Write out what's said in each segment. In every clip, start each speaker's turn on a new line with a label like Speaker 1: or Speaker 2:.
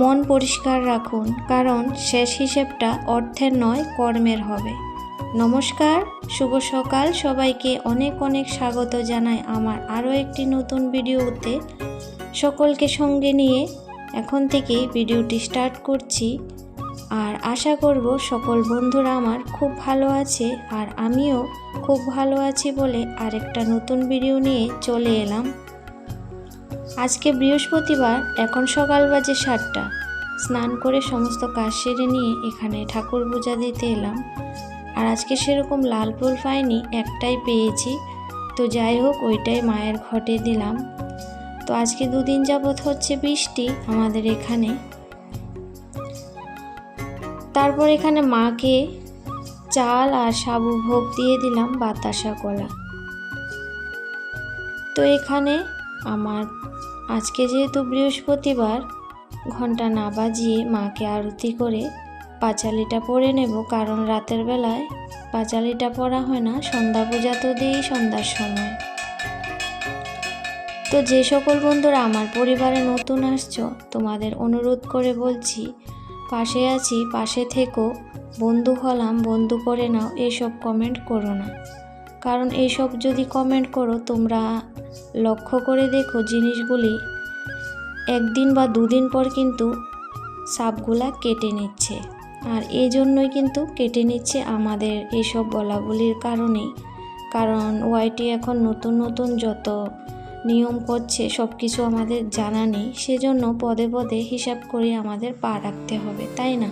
Speaker 1: মন পরিষ্কার রাখুন, কারণ শেষ হিসেবটা অর্থের নয়, কর্মের হবে। নমস্কার, শুভ সকাল। সবাইকে অনেক অনেক স্বাগত জানাই আমার আরও একটি নতুন ভিডিওতে। সকলকে সঙ্গে নিয়ে এখন থেকেই ভিডিওটি স্টার্ট করছি। আর আশা করব সকল বন্ধুরা আমার খুব ভালো আছে, আর আমিও খুব ভালো আছি বলে আরেকটা নতুন ভিডিও নিয়ে চলে এলাম। আজকে বৃহস্পতিবার, এখন সকাল বাজে সাতটা। স্নান করে সমস্ত কাজ সেরে নিয়ে এখানে ঠাকুর পূজা দিতে এলাম। আর আজকে সেরকম লাল ফুল পাইনি, একটাই পেয়েছি। তো যাই হোক, ওইটাই মায়ের ঘটে দিলাম। তো আজকে দুদিন যাবৎ হচ্ছে বৃষ্টি আমাদের এখানে। তারপর এখানে মাকে চাল আর সাবু ভোগ দিয়ে দিলাম বাতাসা কলা। তো এখানে আমার আজকে যেহেতু বৃহস্পতিবার, ঘণ্টা না বাজিয়ে মাকে আরতি করে পাঁচালিটা পরে নেব, কারণ রাতের বেলায় পাঁচালিটা পড়া হয় না, সন্ধ্যা পূজা তো দিই সন্ধ্যার সময়। তো যে সকল বন্ধুরা আমার পরিবারে নতুন আসছো, তোমাদের অনুরোধ করে বলছি, পাশে আছি, পাশে থেকো, বন্ধু হলাম, বন্ধু করে নাও, এসব কমেন্ট করো না। কারণ এইসব যদি কমেন্ট করো, তোমরা লক্ষ্য করে দেখো জিনিসগুলি একদিন বা দুদিন পর কিন্তু সাপগুলা কেটে নিচ্ছে। আর এই জন্যই কিন্তু কেটে নিচ্ছে আমাদের এইসব বলাগুলির কারণেই। কারণ ওয়াইটি এখন নতুন নতুন যত নিয়ম করছে সব কিছু আমাদের জানা নেই। সেজন্য পদে পদে হিসাব করে আমাদের পা রাখতে হবে, তাই না?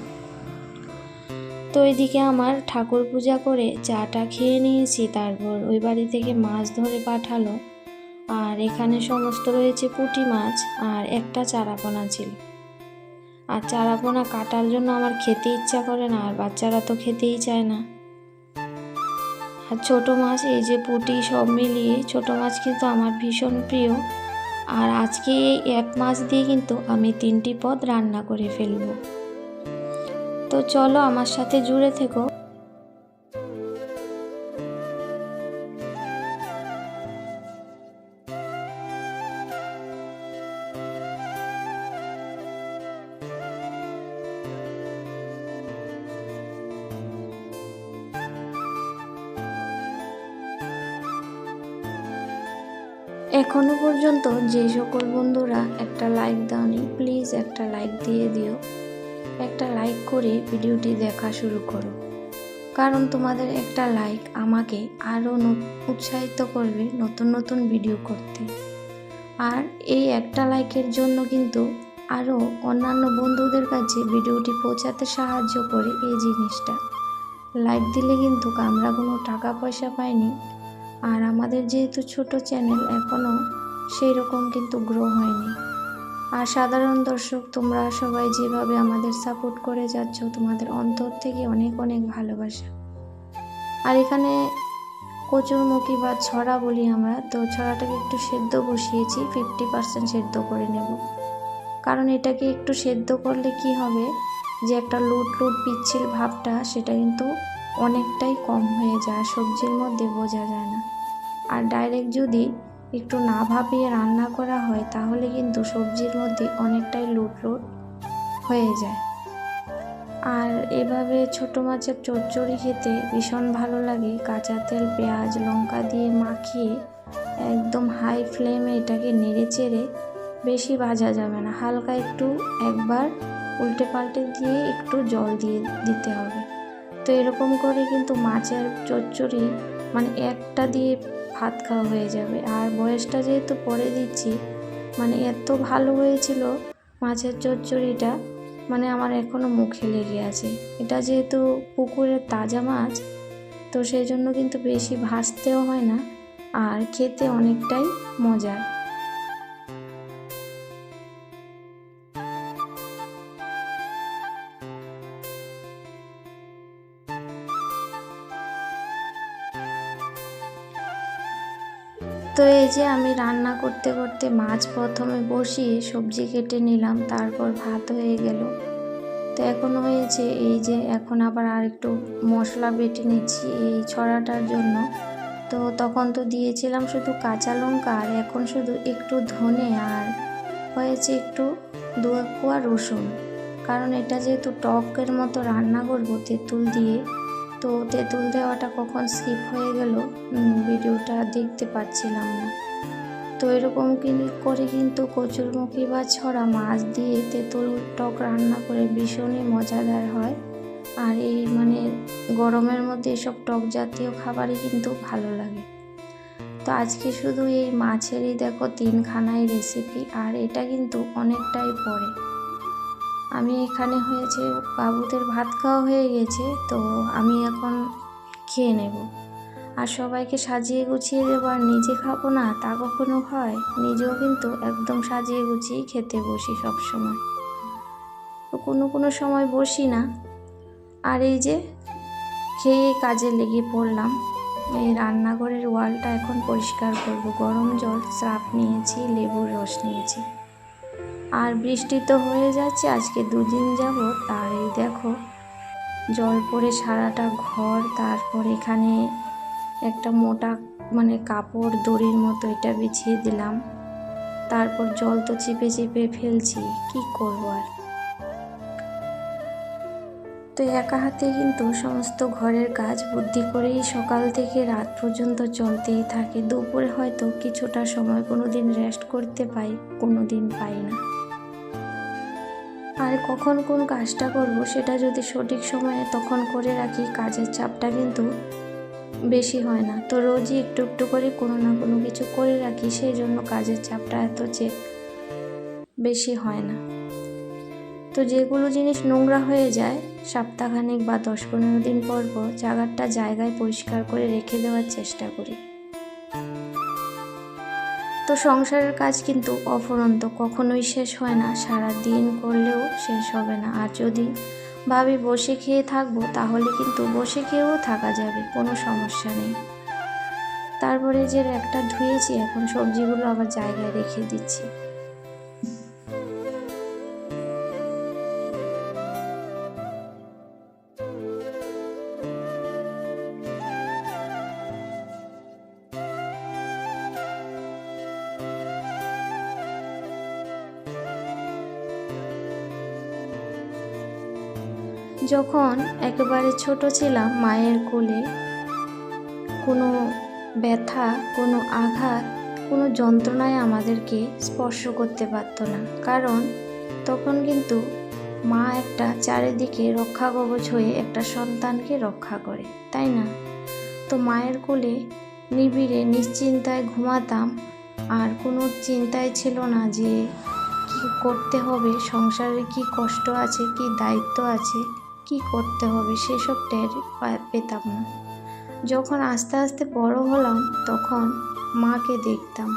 Speaker 1: তো এদিকে আমার ঠাকুর পূজা করে চাটা খেয়ে নিয়েছি, তারপর ওই বাড়ি থেকে মাছ ধরে পাঠালো। আর এখানে সমস্ত রয়েছে পুঁটি মাছ আর একটা চারাপোনা ছিল। আর চারাপোনা কাটার জন্য আমার খেতে ইচ্ছা করে না, আর বাচ্চারা তো খেতেই চায় না। আর ছোটো মাছ, এই যে পুঁটি সব মিলিয়ে, ছোটো মাছ কিন্তু আমার ভীষণ প্রিয়। আর আজকে এই এক মাছ দিয়ে কিন্তু আমি তিনটি পদ রান্না করে ফেলব। তো চলো আমার সাথে জুড়ে থেকো। এখনও পর্যন্ত যে সকল বন্ধুরা একটা লাইক দাওনি প্লিজ একটা লাইক দিয়ে দিও। একটা লাইক করে ভিডিওটি দেখা শুরু করো। কারণ তোমাদের একটা লাইক আমাকে আরও উৎসাহিত করবে নতুন নতুন ভিডিও করতে। আর এই একটা লাইকের জন্য কিন্তু আরও অন্যান্য বন্ধুদের কাছে ভিডিওটি পৌঁছাতে সাহায্য করে এই জিনিসটা। লাইক দিলে কিন্তু আমরা কোনো টাকা পয়সা পাইনি। আর আমাদের যেহেতু ছোট চ্যানেল এখনও সেই রকম কিন্তু গ্রো হয়নি। আর সাধারণ দর্শক, তোমরা সবাই যেভাবে আমাদের সাপোর্ট করে যাচ্ছ, তোমাদের অন্তর থেকে অনেক অনেক ভালোবাসা। আর এখানে কচুরমুখী বা ছড়া বলি আমরা, তো ছড়াটাকে একটু সেদ্ধ বসিয়েছি ফিফটি পার্সেন্ট সেদ্ধ করে নেব। কারণ এটাকে একটু সেদ্ধ করলে কি হবে, যে একটা লুট লুট পিচ্ছিল ভাবটা, সেটা কিন্তু অনেকটাই কম হয়ে যায় সবজির মধ্যে বোঝা যায় না। আর ডাইরেক্ট যদি একটু না ভাবিয়ে রান্না করা হয়, তাহলে কিন্তু সবজির মধ্যে অনেকটাই লুট হয়ে যায়। আর এভাবে ছোট মাছের চচ্চড়ি খেতে ভীষণ ভালো লাগে। কাঁচা তেল, পেঁয়াজ, লঙ্কা দিয়ে মাখিয়ে একদম হাই ফ্লেমে এটাকে নেড়ে চেড়ে বেশি ভাজা যাবে না। হালকা একটু একবার উল্টে পাল্টে দিয়ে একটু জল দিয়ে দিতে হবে। তো এরকম করে কিন্তু মাছের চচ্চড়ি মানে একটা দিয়ে ভাত খাওয়া হয়ে যাবে। আর বয়সটা যেহেতু পরে দিচ্ছি মানে এত ভালো হয়েছিল মাছের চচ্চড়িটা মানে আমার এখনও মুখে লেগে আছে। এটা যেহেতু পুকুরের তাজা মাছ, তো সেই জন্য কিন্তু বেশি ভাসতেও হয় না, আর খেতে অনেকটাই মজার। তো এই যে আমি রান্না করতে করতে মাছ প্রথমে বসিয়ে সবজি কেটে নিলাম, তারপর ভাত হয়ে গেল। তো এখন হয়েছে এই যে এখন আবার আর একটু মশলা বেটে নিচ্ছি এই ছড়াটার জন্য। তো তখন তো দিয়েছিলাম শুধু কাঁচা লঙ্কা আর এখন শুধু একটু ধনে আর হয়েছে একটু দু কোয়া রসুন। কারণ এটা যেহেতু টকের মতো রান্না করব তেঁতুল দিয়ে তো তেঁতুল দেওয়াটা কখন স্কিপ হয়ে গেল? ভিডিওটা দেখতে পাচ্ছিলাম না। তো এরকম করে কিন্তু কচুরমুখী বা ছড়া মাছ দিয়ে তেঁতুল টক রান্না করে ভীষণই মজাদার হয়। আর এই মানে গরমের মধ্যে এসব টক জাতীয় খাবারই কিন্তু ভালো লাগে। তো আজকে শুধু এই মাছেরই দেখো তিনখানাই রেসিপি আর এটা কিন্তু অনেকটাই পরে। আমি এখানে হয়েছে, বাবুদের ভাত খাওয়া হয়ে গেছে, তো আমি এখন খেয়ে নেব। আর সবাইকে সাজিয়ে গুছিয়ে দেবো, আর নিজে খাব না, তা কখনো হয়? নিজেও কিন্তু একদম সাজিয়ে গুছিয়েই খেতে বসি সব সময় তো কোনো কোনো সময় বসি না। আর এই যে, খেয়ে কাজে লেগে পড়লাম। এই রান্নাঘরের ওয়ালটা এখন পরিষ্কার করব। গরম জল স্রাপ নিয়েছি, লেবুর রস নিয়েছি। আর বৃষ্টি তো হয়ে যাচ্ছে, আজকে দুদিন যাব আর এই দেখো, জল পড়ে সারাটা ঘর, তারপর এখানে একটা মোটা মানে কাপড় দড়ির মতো এটা বিছিয়ে দিলাম। তারপর জল তো চিপে চিপে ফেলছি, কি করব আর? তো একা হাতে কিন্তু সমস্ত ঘরের কাজ বুদ্ধি করেই সকাল থেকে রাত পর্যন্ত চলতেই থাকে। দুপুরে হয়তো কিছুটা সময় কোনো দিন রেস্ট করতে পাই কোনো দিন পাই না। আর কখন কোন কাজটা করব সেটা যদি সঠিক সময়ে তখন করে রাখি, কাজের চাপটা কিন্তু বেশি হয় না। তো রোজই একটু একটু করে কোনো না কোনো কিছু করে রাখি, সেই জন্য কাজের চাপটা এত যে বেশি হয় না। তো যেগুলো জিনিস নোংরা হয়ে যায়, সপ্তাহখানেক বা দশ পনেরো দিন পর পর জায়গাটা জায়গায় পরিষ্কার করে রেখে দেওয়ার চেষ্টা করি। তো সংসারের কাজ কিন্তু অফুরন্ত, কখনোই শেষ হয় না। সারা দিন করলেও শেষ হবে না। আর যদি ভাবি বসে খেয়ে থাকব, তাহলে কিন্তু বসে খেয়েও থাকা যাবে, কোনো সমস্যা নেই। তারপরে যে একটা ধুয়েছি, এখন সবজিগুলো আবার জায়গায় রেখে দিচ্ছি। যখন একেবারে ছোট ছিলাম মায়ের কোলে, কোনো ব্যথা, কোনো আঘাত, কোনো যন্ত্রণায় আমাদেরকে স্পর্শ করতে পারতো না। কারণ তখন কিন্তু মা একটা চারিদিকে রক্ষা কবচ হয়ে একটা সন্তানকে রক্ষা করে, তাই না? তো মায়ের কোলে নিবিড়ে, নিশ্চিন্তায় ঘুমাতাম। আর কোনো চিন্তাই ছিল না যে কি করতে হবে, সংসারে কি কষ্ট আছে, কি দায়িত্ব আছে। কি করতে হবে সেসব টের পেতাম না। যখন আস্তে আস্তে বড় হলাম তখন মাকে দেখতাম।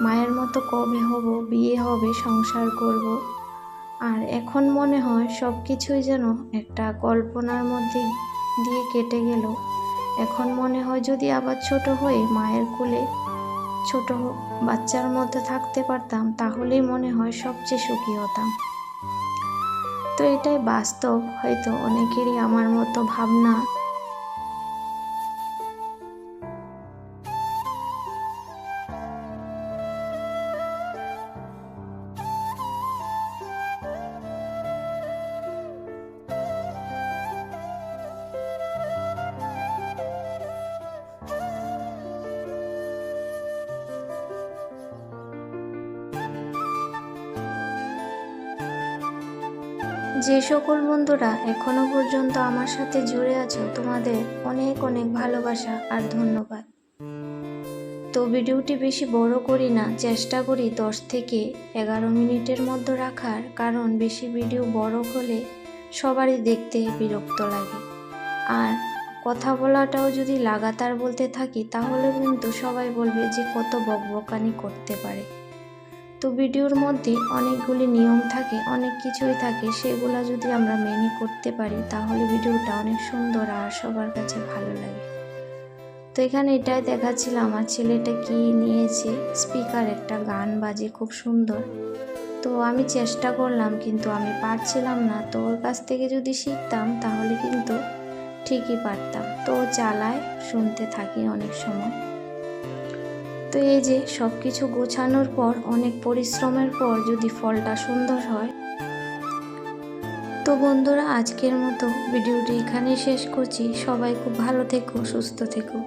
Speaker 1: মায়ের মতো কবে হব, বিয়ে হবে, সংসার করব? আর এখন মনে হয় সব কিছুই যেন একটা কল্পনার মধ্যে দিয়ে কেটে গেল। এখন মনে হয় যদি আবার ছোট হয়ে মায়ের কোলে ছোট বাচ্চার মধ্যে থাকতে পারতাম, তাহলেই মনে হয় সবচেয়ে সুখী হতাম। তো এটাই বাস্তব হয়তো অনেকেরই আমার মতো ভাবনা। যে সকল বন্ধুরা এখনও পর্যন্ত আমার সাথে জুড়ে আছো, তোমাদের অনেক অনেক ভালোবাসা আর ধন্যবাদ। তো ভিডিওটি বেশি বড় করি না, চেষ্টা করি দশ থেকে এগারো মিনিটের মধ্যে রাখার, কারণ বেশি ভিডিও বড় হলে সবারই দেখতে বিরক্ত লাগে। আর কথা বলাটাও যদি লাগাতার বলতে থাকি, তাহলে কিন্তু সবাই বলবে যে কত বকবকানি করতে পারে। তো ভিডিওর মধ্যে অনেকগুলি নিয়ম থাকে, অনেক কিছুই থাকে, সেগুলো যদি আমরা মেনে করতে পারি, তাহলে ভিডিওটা অনেক সুন্দর আর সবার কাছে ভালো লাগে। তো এখানে এটাই দেখাচ্ছিল আমার ছেলেটা কি নিয়েছে স্পিকার একটা গান বাজে খুব সুন্দর। তো আমি চেষ্টা করলাম, কিন্তু আমি পারছিলাম না, তো ওর কাছ থেকে যদি শিখতাম, তাহলে কিন্তু ঠিকই পারতাম। তো চালায়, শুনতে থাকি অনেক সময়। তো এই যে সব কিছু গোছানোর পর, অনেক পরিশ্রমের পর যদি ফলটা সুন্দর হয়। তো বন্ধুরা, আজকের মতো ভিডিওটি এখানেই শেষ করছি। সবাই খুব ভালো থেকো, সুস্থ থেকো।